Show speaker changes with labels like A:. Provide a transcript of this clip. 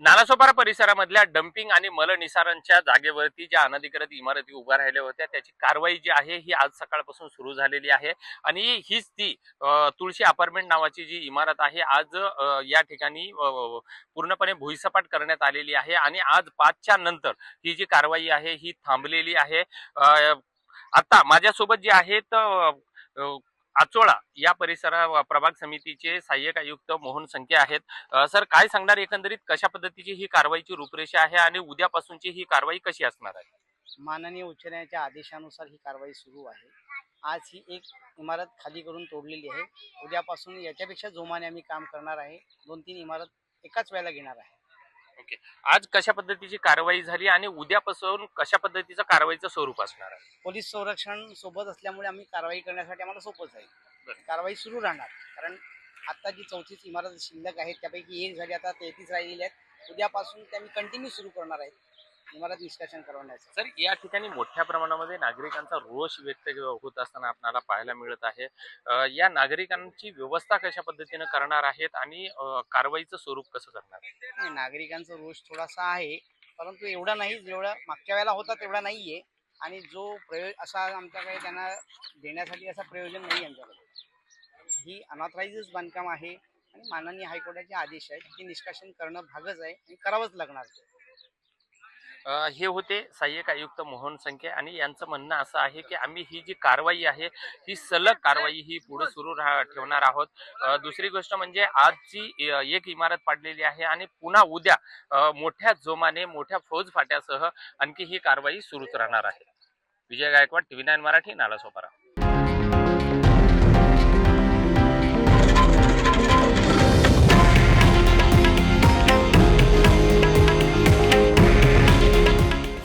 A: Nalasopara परिसरामधल्या dumping आणि मलनिसारांच्या जागेवरती ज्या अनधिकृत इमारती उभ्या राहिल्या होत्या त्याची कारवाई जी आहे ही आज सकाळपासून सुरू झालेली आहे. आणि हीच ती तुळशी अपार्टमेंट नावाची जी इमारत आहे आज या ठिकाणी पूर्णपणे भुईसपाट करण्यात आलेली आहे. आणि आज पाचच्या नंतर ही जी कारवाई आहे ही थांबलेली आहे. आता माझ्यासोबत जे आहेत आचोळा या परिसरा प्रभाग समितीचे सहाय्यक आयुक्त मोहन संख्या आहेत. सर काय सांगणार एकंदरीत कशा पद्धतीची ही कारवाईची रूपरेषा आहे आणि उद्यापासूनची ही कारवाई कशी असणार आहे?
B: माननीय उच्च न्यायालयाच्या आदेशानुसार ही कारवाई सुरू आहे. आज ही एक इमारत खाली करून तोडलेली आहे. उद्यापासून याच्यापेक्षा जोमाने आम्ही काम करणार आहे. दोन तीन इमारत एकाच वेळेला घेणार आहे.
A: आज कशा पद्धतीची कारवाई झाली आणि उद्यापासून कशा पद्धतीचं कारवाईचं स्वरूप असणार आहे?
B: पोलीस संरक्षण सोबत असल्यामुळे आम्ही कारवाई करण्यासाठी आम्हाला आहे
A: बरं.
B: कारवाई सुरू राहणार. कारण आता जी चौथीच इमारत शिल्लक आहे त्यापैकी एक झाली आता तेहतीस राहिलेली आहेत. उद्यापासून ते आम्ही कंटिन्यू सुरू करणार आहेत इमारत निष्कासन करवण्याचं
A: सर या ठिकाणी मोठ्या प्रमाणामध्ये नागरिकांचा रोष व्यक्त होत असताना आपल्याला पाहायला मिळत आहे अ, या नागरिकांची व्यवस्था कशा पद्धतीनं करणार आहेत आणि अ, कारवाईचं स्वरूप कसं करणार?
B: नाही नागरिकांचा रोष थोडासा आहे परंतु एवढा नाही जेवढा मागच्या वेळेला होता तेवढा नाही आहे आणि जो प्रयोग असा आमच्याकडे त्यांना देण्यासाठी असा प्रयोजन नाही आमच्याकडे ही अनऑथराईजच बांधकाम आहे आणि माननीय हायकोर्टाचे आदेश आहेत ते निष्कासन करणं भागच आहे आणि करावंच लागणार ते.
A: हे होते सहाय्यक आयुक्त मोहन संख्या आणि यांचं म्हणणं असं आहे की आम्ही ही जी कारवाई आहे ही सलग कारवाई ही पुढे सुरू राह ठेवणार आहोत. दुसरी गोष्ट म्हणजे आजची एक इमारत पाडलेली आहे आणि पुन्हा उद्या मोठ्या जोमाने मोठ्या फौज फाट्यासह आणखी ही कारवाई सुरूच राहणार आहे. Vijay Gaikwad TV nine Marathi Nalasopara.